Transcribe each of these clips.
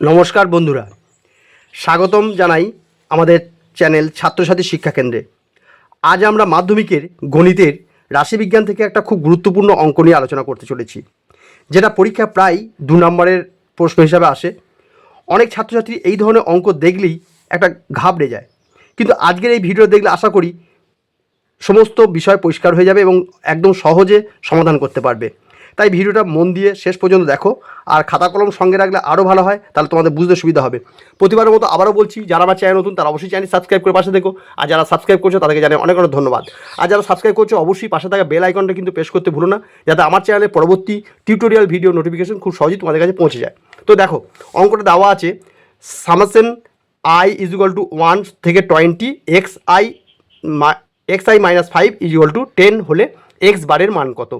নমস্কার বন্ধুরা। স্বাগতম জানাই আমাদের চ্যানেল ছাত্রছাত্রী শিক্ষা কেন্দ্রে। আজ আমরা মাধ্যমিকের গণিতের রাশিবিজ্ঞান থেকে একটা খুব গুরুত্বপূর্ণ অঙ্ক নিয়ে আলোচনা করতে চলেছি, যেটা পরীক্ষা প্রায় দু নম্বরের প্রশ্ন হিসাবে আসে। অনেক ছাত্রছাত্রী এই ধরনের অঙ্ক দেখলেই একটা ঘাবড়ে যায়। কিন্তু আজকের এই ভিডিও দেখলে আশা করি সমস্ত বিষয় পরিষ্কার হয়ে যাবে এবং একদম সহজে সমাধান করতে পারবে। তাই ভিডিওটা মন দিয়ে শেষ পর্যন্ত দেখো। আর খাতা কলম সঙ্গে রাখলে আরও ভালো হয়, তাহলে তোমাদের বুঝতে সুবিধা হবে। প্রতিবারের মতো আবারও বলছি, যারা আমার চ্যানেল নতুন, তারা অবশ্যই চ্যানেল সাবস্ক্রাইব করে পাশে দেখো আর যারা সাবস্ক্রাইব করছ, তাদেরকে জানাই অনেক অনেক ধন্যবাদ। আর যারা সাবস্ক্রাইব করছ, অবশ্যই পাশে থাকা বেল আইকনটা কিন্তু প্রেস করতে ভুলো না, যাতে আমার চ্যানেলের পরবর্তী টিউটোরিয়াল, ভিডিও নোটিফিকেশন খুব সহজেই তোমাদের কাছে পৌঁছে যায়। তো দেখো, অঙ্কটা দেওয়া আছে summation i is equal to one থেকে twenty x i x i minus five is equal to ten হলে এক্স বারের মান কত?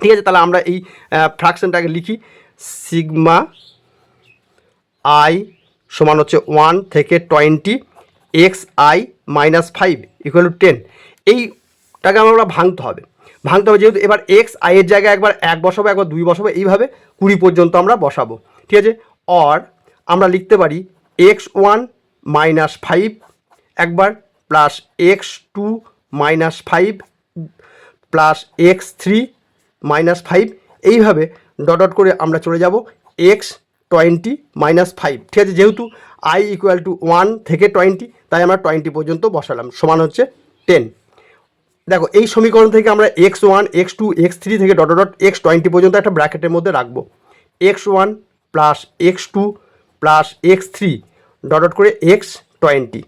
ঠিক আছে, তাহলে আমরা এই ফ্র্যাকশনটাকে লিখি সিগমা আই সমান হচ্ছে ওয়ান থেকে twenty x i minus five equal to ten এইটাকে আমরা ভাঙতে হবে। ভাঙতে হবে যেহেতু এবার এক্স আইয়ের জায়গায় একবার এক বসাবো, একবার দুই বসাবো, এইভাবে কুড়ি পর্যন্ত আমরা বসাবো। ঠিক আছে? অর আমরা লিখতে পারি এক্স ওয়ান মাইনাস ফাইভ একবার plus x two minus five plus x three minus five এইভাবে ডট করে আমরা চলে যাব। এক্স টোয়েন্টি মাইনাস ফাইভ ঠিক আছে, যেহেতু আই ইকুয়াল টু ওয়ান থেকে টোয়েন্টি তাই আমরা টোয়েন্টি পর্যন্ত বসালাম। সমান হচ্ছে টেন দেখো, এই সমীকরণ থেকে আমরা x one x two x three থেকে ডট ডট এক্স টোয়েন্টি পর্যন্ত একটা ব্র্যাকেটের মধ্যে রাখব। X one plus x two plus x three dot dot করে এক্স টোয়েন্টি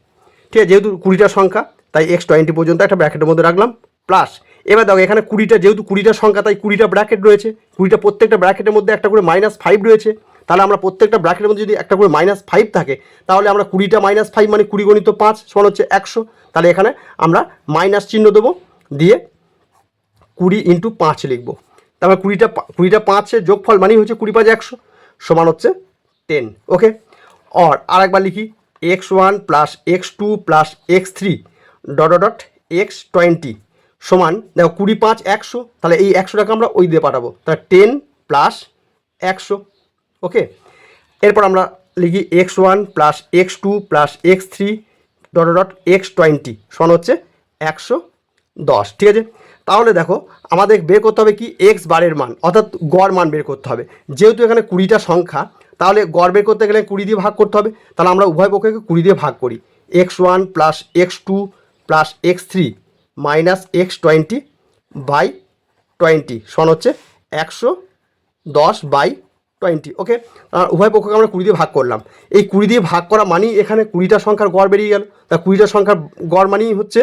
ঠিক আছে, যেহেতু কুড়িটা সংখ্যা, তাই এক্স টোয়েন্টি পর্যন্ত একটা ব্র্যাকেটের মধ্যে রাখলাম। প্লাস এবার দেখো, এখানে কুড়িটা, যেহেতু কুড়িটা সংখ্যা, তাই কুড়িটা ব্র্যাকেট রয়েছে। কুড়িটা প্রত্যেকটা ব্র্যাকেটের মধ্যে একটা করে মাইনাস ফাইভ রয়েছে। তাহলে আমরা প্রত্যেকটা ব্র্যাকেটের মধ্যে যদি একটা করে মাইনাস ফাইভ থাকে, তাহলে আমরা কুড়িটা মাইনাস ফাইভ মানে কুড়ি গণিত পাঁচ সমান হচ্ছে একশো। তাহলে এখানে আমরা মাইনাস চিহ্ন দেবো, দিয়ে কুড়ি ইন্টু পাঁচ লিখব। তারপর কুড়িটা কুড়িটা পাঁচের যোগফল মানেই হচ্ছে কুড়ি পাঁচ একশো, সমান হচ্ছে টেন ওকে অর আর একবার লিখি x one plus x two plus x three dot dot x twenty সমান, দেখো কুড়ি পাঁচ একশো, তাহলে এই একশো টাকা আমরা ওই দিয়ে পাঠাবো। তাহলে টেন প্লাস একশো, ওকে? এরপর আমরা লিখি x one plus x two plus x three dot dot x twenty, সমান হচ্ছে একশো দশ, ঠিক আছে? তাহলে দেখো, আমাদের বের করতে হবে কি? এক্স বারের মান, অর্থাৎ গড় মান বের করতে হবে। যেহেতু এখানে কুড়িটা সংখ্যা, তাহলে গড় বের করতে গেলে কুড়ি দিয়ে ভাগ করতে হবে। তাহলে আমরা উভয় পক্ষকে কুড়ি দিয়ে ভাগ করি। X one plus x two plus x three minus x twenty by twenty সমান হচ্ছে একশো দশ বাই টোয়েন্টি ওকে উভয় পক্ষকে আমরা কুড়ি দিয়ে ভাগ করলাম। এই কুড়ি দিয়ে ভাগ করা মানেই এখানে কুড়িটা সংখ্যার গড় বেরিয়ে গেল। তা কুড়িটা সংখ্যার গড় মানেই হচ্ছে,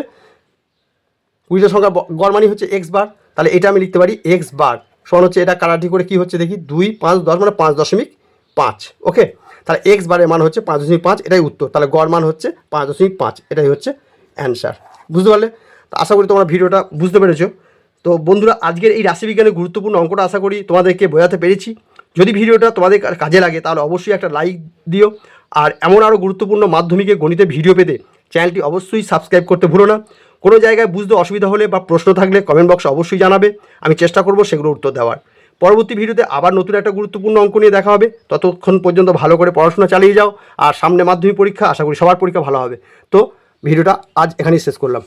কুড়িটা সংখ্যা ব- গড় মানেই হচ্ছে এক্স বার তাহলে এটা আমি লিখতে পারি এক্স বার সমান হচ্ছে এটা কারাটি করে কি হচ্ছে দেখি, দুই, পাঁচ, দশ মানে পাঁচ দশমিক পাঁচ ওকে তাহলে এক্স বারের মান হচ্ছে পাঁচ দশমিক পাঁচ, এটাই উত্তর। তাহলে গড় মান হচ্ছে পাঁচ দশমিক পাঁচ, এটাই হচ্ছে অ্যান্সার বুঝতে পারলে? তো আশা করি তোমরা ভিডিওটা বুঝতে পেরেছ। তো বন্ধুরা, আজকের এই রাশিবিজ্ঞানের গুরুত্বপূর্ণ অঙ্কটা আশা করি তোমাদেরকে বোঝাতে পেরেছি। যদি ভিডিওটা তোমাদের কাজে লাগে, তাহলে অবশ্যই একটা লাইক দিও। আর এমন আরও গুরুত্বপূর্ণ মাধ্যমিকে গণিতে ভিডিও পেতে চ্যানেলটি অবশ্যই সাবস্ক্রাইব করতে ভুলো না। কোনো জায়গায় বুঝতে অসুবিধা হলে বা প্রশ্ন থাকলে কমেন্ট বক্সে অবশ্যই জানাবে। আমি চেষ্টা করব সেগুলো উত্তর দেওয়ার। পরবর্তী ভিডিওতে আবার নতুন একটা গুরুত্বপূর্ণ অঙ্ক নিয়ে দেখা হবে। ততক্ষণ পর্যন্ত ভালো করে পড়াশোনা চালিয়ে যাও। আর সামনে মাধ্যমিক পরীক্ষা, আশা করি সবার পরীক্ষা ভালো হবে। তো ভিডিওটা আজ এখানেই শেষ করলাম।